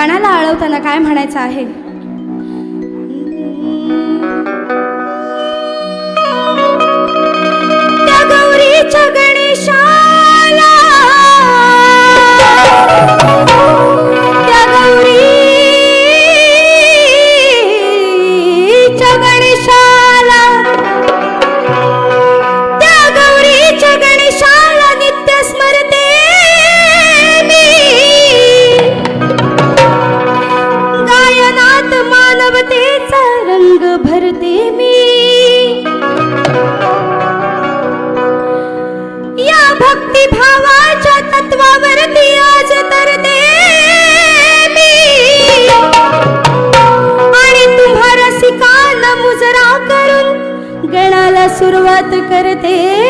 गणाला आळवताना काय म्हणायचं आहे? करते.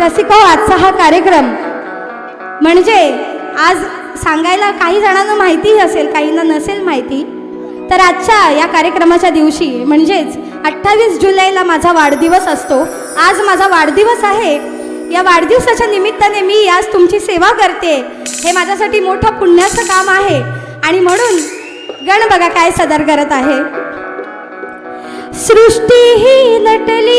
रसिको आजचा हा कार्यक्रम. म्हणजे आज सांगायला काही जणांना माहितीही असेल काहींना नसेल माहिती तर आजच्या या कार्यक्रमाच्या दिवशी म्हणजेच अठ्ठावीस जुलैला माझा वाढदिवस असतो. आज माझा वाढदिवस आहे. या वाढदिवसाच्या निमित्ताने मी आज तुमची सेवा करते. हे माझ्यासाठी मोठं पुण्याचं काम आहे. आणि म्हणून गण बघा काय सदर करत आहे. सृष्टी ही नटली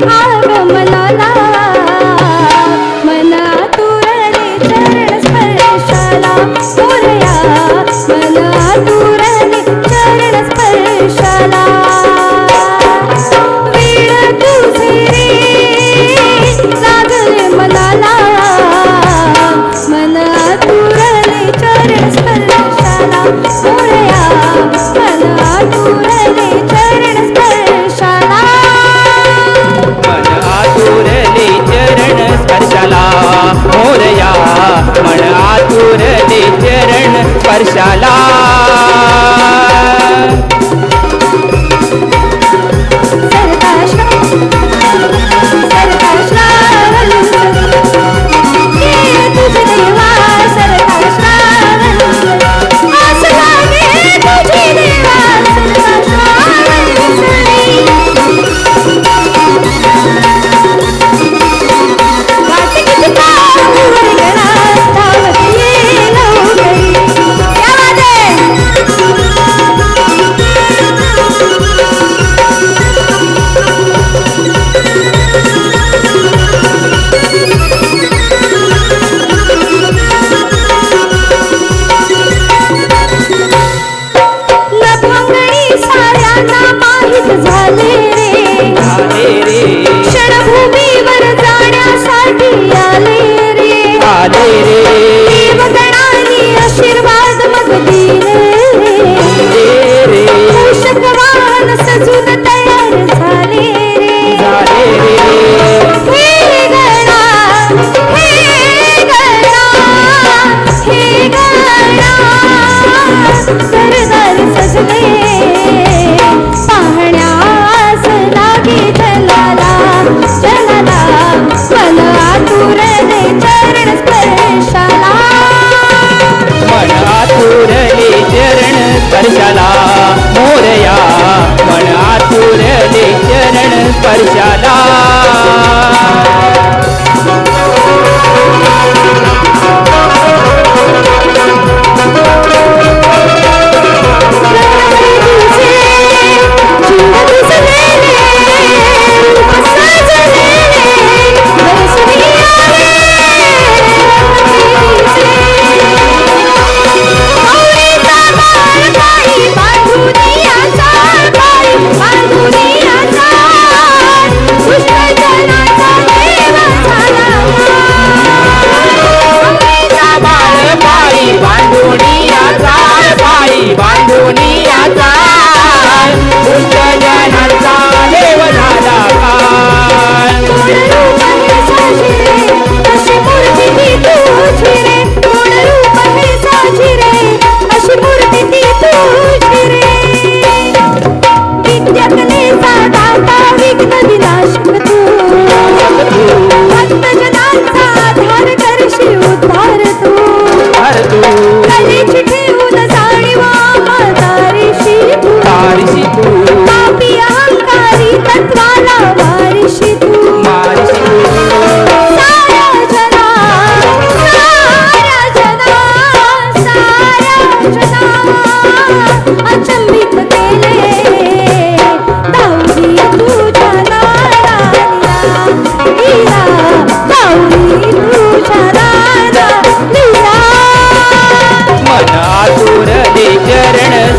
ठाव मनाला राधे रे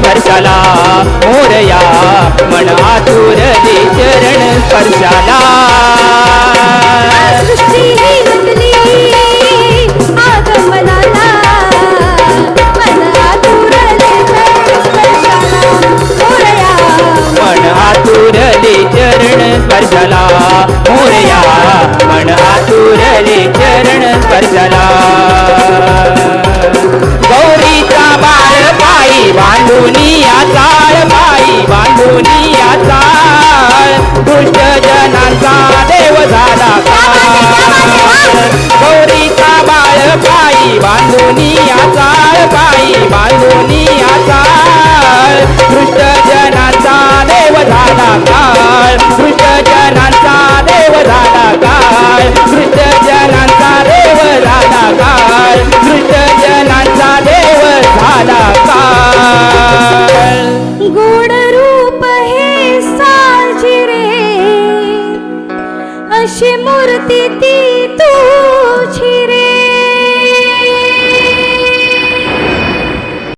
स्पर्शाला. मोरया मन आतुरले चरण स्पर्शाला.